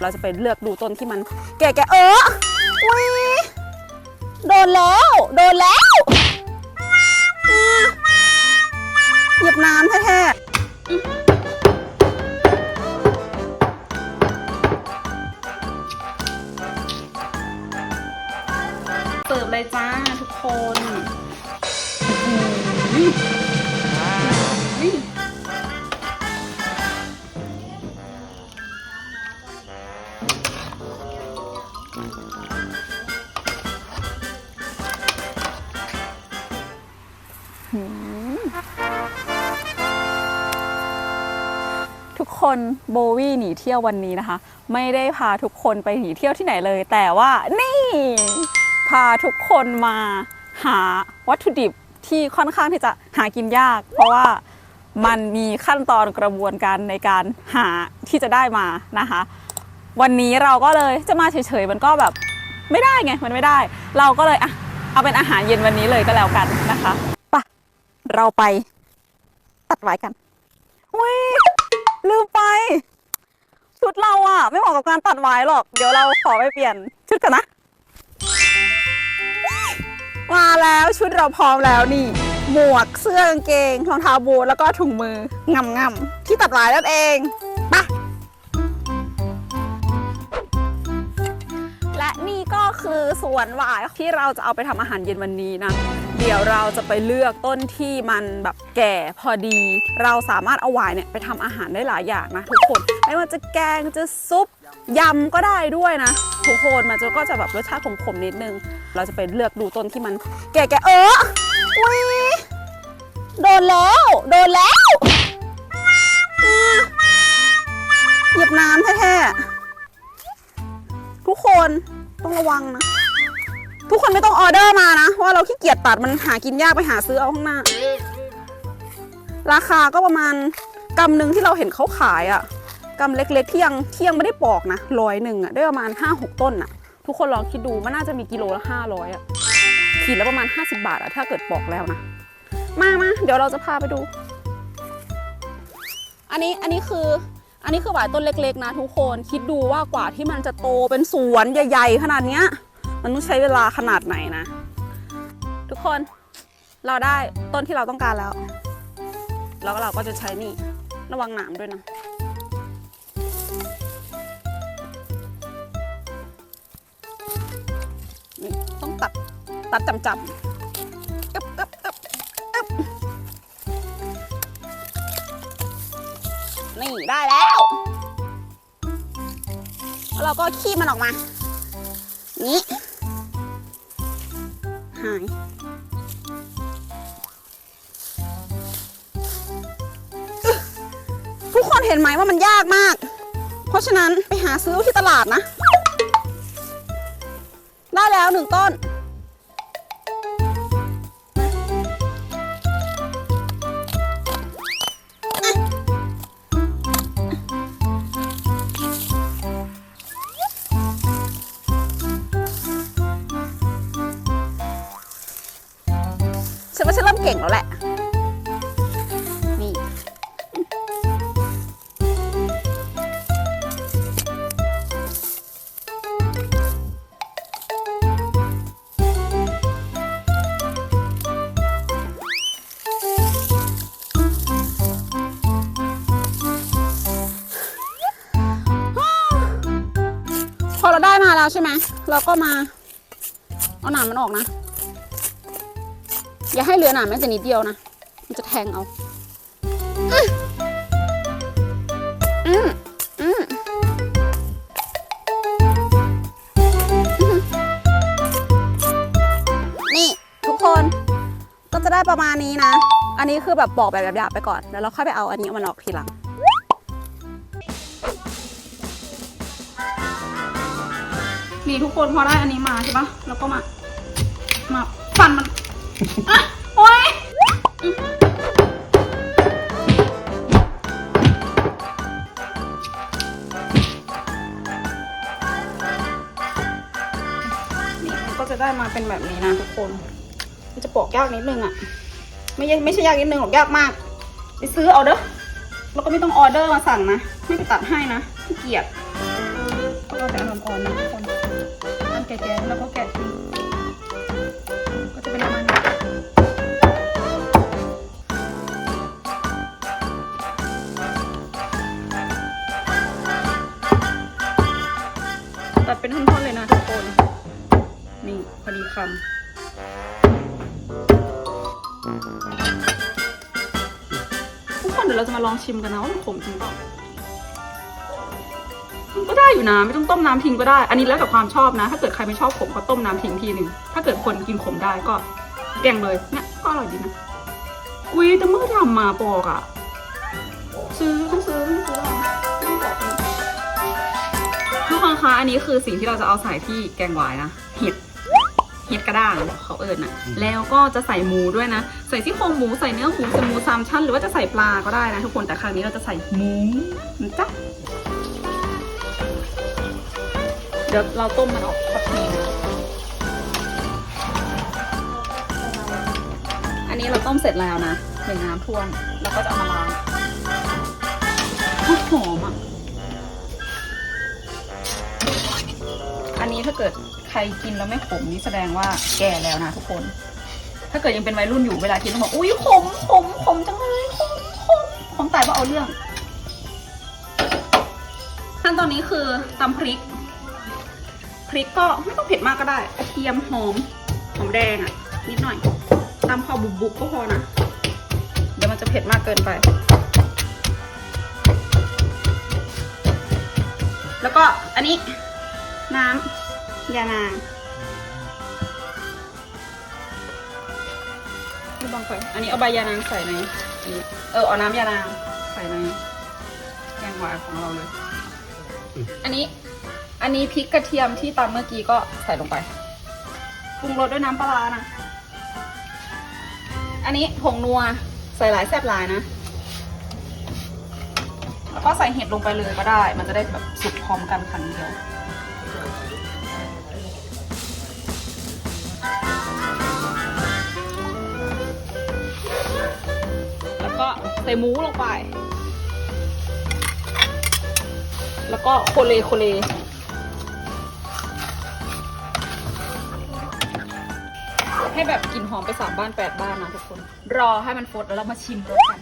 เราจะไปเลือกดูต้นที่มันแก่ๆเอออุ้ยโดนแล้ว โดนแล้วอืมหยิบน้ำแท้ๆเสิร์ฟเลยจ้าทุกคน อื้อ ทุกคนโบวี่หนีเที่ยววันนี้นะคะ ไม่ได้พาทุกคนไปหนีเที่ยวที่ไหนเลย แต่ว่านี่ พาทุกคนมาหาวัตถุดิบที่ค่อนข้างที่จะหากินยาก เพราะว่ามันมีขั้นตอนกระบวนการในการหาที่จะได้มานะคะ วันนี้เราก็เลยจะมาเฉยๆมันก็แบบไม่ได้ไงมันไม่ได้ เราก็เลยอะเอาเป็นอาหารเย็นวันนี้เลยก็แล้วกันนะคะปะเราไปตัดไว้กันอุ้ย ลืมไป ชุดเราอะไม่เหมาะกับการตัดไว้หรอก เดี๋ยวเราขอไปเปลี่ยนชุดกันนะ มาแล้วชุดเราพร้อมแล้วนี่ หมวกเสื้อกางเกงรองเท้าบูทแล้วก็ถุงมืองำงำที่ตัดไว้นั่นเองไปะและนี่ก็คือสวนหวายที่เราจะเอาไปทำอาหารเย็นวันนี้นะ เดี๋ยวเราจะไปเลือกต้นที่มันแบบแก่พอดี เราสามารถเอาหวายเนี่ยไปทำอาหารได้หลายอย่างนะทุกคนไม่ว่าจะแกงจะซุปยำก็ได้ด้วยนะทุกคนมันจะก็จะแบบรสชาติขมๆนิดนึง เราจะไปเลือกดูต้นที่มัน แก่ๆเอออุ้ยโดนแล้ว โดนแล้วอืมหยิบน้ำแท้ๆทุกคนต้องระวังนะ ทุกคนไม่ต้องออเดอร์มานะว่าเราขี้เกียจตัดมันหากินยากไปหาซื้อเอาข้างหน้า ราคาก็ประมาณกำหนึ่งที่เราเห็นเขาขายอะ่ะกำเล็กๆที่ยังที่ยังไม่ได้ปอกนะร้อยหนึ่งอะ่ะได้ประมาณ 5 6 ต้นอะ่ะ ทุกคนลองคิดดูมันน่าจะมีกิโลละ500อะ่ะขีดละประมาณ 50 บาทอะ่ะถ้าเกิดปอกแล้วนะมามาเดี๋ยวเราจะพาไปดู อันนี้อันนี้คืออันนี้คือหวายต้นเล็ก ๆ นะทุกคนคิดดูว่ากว่าที่มันจะโตเป็นสวนใหญ่ ๆ ขนาดเนี้ย มันต้องใช้เวลาขนาดไหนนะ ทุกคนเราได้ต้นที่เราต้องการแล้ว แล้วเราก็จะใช้นี่ระวังหนามด้วยนะต้องตัดตัดจำจำอึ๊บอึ๊บอึ๊บอึ๊บนี่ได้แล้วแล้วเราก็ขี้มันออกมา นี้ หาย ทุกคนเห็นไหมว่ามันยากมาก เพราะฉะนั้นไปหาซื้อที่ตลาดนะ ได้แล้วหนึ่งต้น พอเราได้มาแล้วใช่ไหมเราก็มา เอาหนามมันออกนะ อย่าให้เหลือหนามแม้แต่นิดเดียวนะ มันจะแทงเอาอืมอืมนี่ทุกคนก็จะได้ประมาณนี้นะ อันนี้คือแบบบอกแบบหยาบๆไปก่อน แล้วเราค่อยไปเอาอันนี้มันออกทีหลัง นี่ทุกคนพอได้อันนี้มาใช่ปะแล้วก็มา มาฟันมันอะโอ๊ยนี่มันก็จะได้มาเป็นแบบนี้นะทุกคน มันจะปอกยากนิดนึงอะไม่ใช่ไม่ใช่ยากนิดนึงหรอกยากมาก ไปซื้อเอาเด้อ แล้วก็ไม่ต้องออเดอร์มาสั่งนะ ไม่ไปตัดให้นะขี้เกียจอ่อนๆนะทุกคน แก่ๆแล้วก็แกะทิ้งก็จะเป็นประมาณนี้ตัดเป็นท่อนๆเลยนะทุกคน นี่พอดีคำทุกคนเดี๋ยวเราจะมาลองชิมกันนะว่ามันขมจริงเปล่ามัน ก็ได้อยู่นะไม่ต้องต้มน้ำทิ้งก็ได้ อันนี้แล้วแต่ความชอบนะ ถ้าเกิดใครไม่ชอบขมก็ต้มน้ำทิ้งทีหนึ่งถ้าเกิดคนกินขมได้ก็แกงเลยเนี่ยก็อร่อยดีนะอุ้ยแต่เมื่อทำมาปอกอะซื้อต้องซื้อต้องซื้อต้องบอกเลยทุกคนคะอันนี้คือสิ่งที่เราจะเอาใส่ที่แกงหวายนะเห็ดเห็ดกระด้างเขาเอิญน่ะแล้วก็จะใส่หมูด้วยนะ ใส่ซี่โครงหมูใส่เนื้อหมูใส่หมูสามชั้น หรือว่าจะใส่ปลาก็ได้นะทุกคนแต่ครั้งนี้เราจะใส่หมูนะจ๊ะ เดี๋ยวเราต้มมันออกสักทีนะอันนี้เราต้มเสร็จแล้วนะหนึ่งน้ำท่วมแล้วก็จะเอามาล้างหอมอะ อันนี้ถ้าเกิดใครกินแล้วไม่ขมนี่แสดงว่าแก่แล้วนะทุกคน ถ้าเกิดยังเป็นวัยรุ่นอยู่เวลากินต้องบอกอุ้ยขมขมขมจังเลยขมขมขมแต่ว่าเอาเรื่องขั้นตอนนี้คือตำพริก พริกก็ไม่ต้องเผ็ดมากก็ได้กระเทียมหอมหอมแดงอะ นิดหน่อยตำพอบุบๆก็พอนะ เดี๋ยวมันจะเผ็ดมากเกินไป แล้วก็อันนี้น้ำยานางไม่บังไปอันนี้เอาใบยานางใส่ในอันนี้เออเอาน้ำยานางใส่ในแกงหวายของเราเลย อันนี้ อันนี้พริกกระเทียมที่ตำเมื่อกี้ก็ใส่ลงไปปรุงรสด้วยน้ำปลานะ อันนี้ผงนัวใส่หลายแซบหลายนะ แล้วก็ใส่เห็ดลงไปเลยก็ได้ มันจะได้แบบสุกพร้อมกันคันเดียวแล้วก็ใส่หมูลงไป แล้วก็โคเลโคเล ให้แบบกลิ่นหอมไปสามบ้านแปดบ้านนะทุกคน รอให้มันฟดแล้วเรามาชิมรสกัน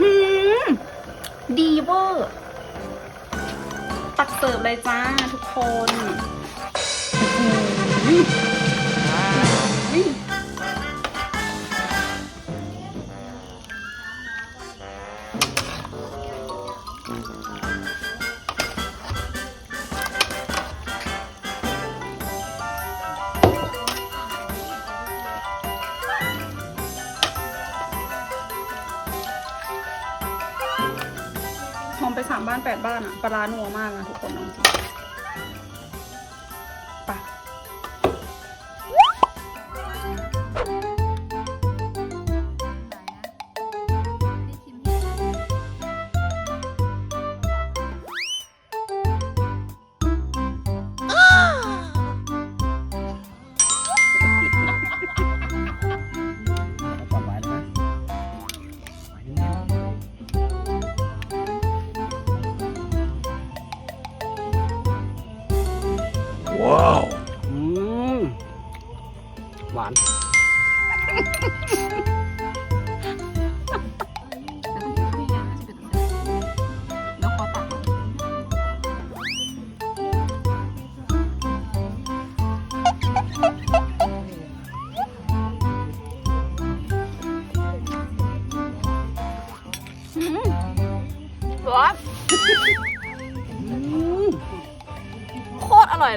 หืมดีเวอร์ตักเสิร์ฟเลยจ้าทุกคนามบ้านแปดบ้านอะปลาร้านัวมากนะทุกคนเองจริง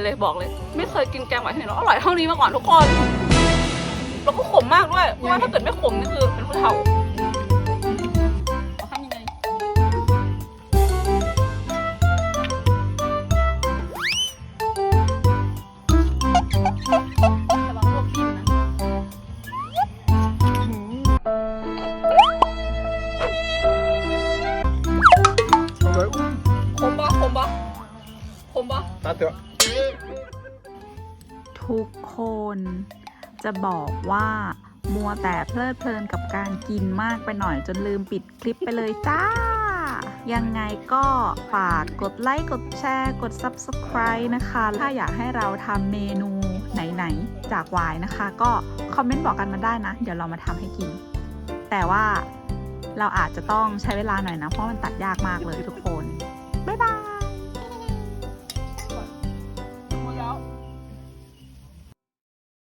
เลยบอกเลย ไม่เคยกินแกงหวานที่ไหนแล้วอร่อยเท่านี้มาก่อนทุกคนแล้วก็ขมมากด้วยเพราะว่าถ้าเกิดไม่ขมนี่คือเป็นผู้เฒ่าเอาทำยังไงระวังลวกกินนะเอาเลยอุ้มขมปะขมปะขมปะตาเถอะ ทุกคนจะบอกว่ามัวแต่เพลิดเพลินกับการกินมากไปหน่อยจนลืมปิดคลิปไปเลยจ้า ยังไงก็ฝากกดไลค์กดแชร์กด Subscribe นะคะ ถ้าอยากให้เราทำเมนูไหนๆ จากวายนะคะ ก็คอมเมนต์บอกกันมาได้นะ เดี๋ยวเรามาทำให้กิน แต่ว่าเราอาจจะต้องใช้เวลาหน่อยนะ เพราะมันตัดยากมากเลยทุกคน บ๊ายบาย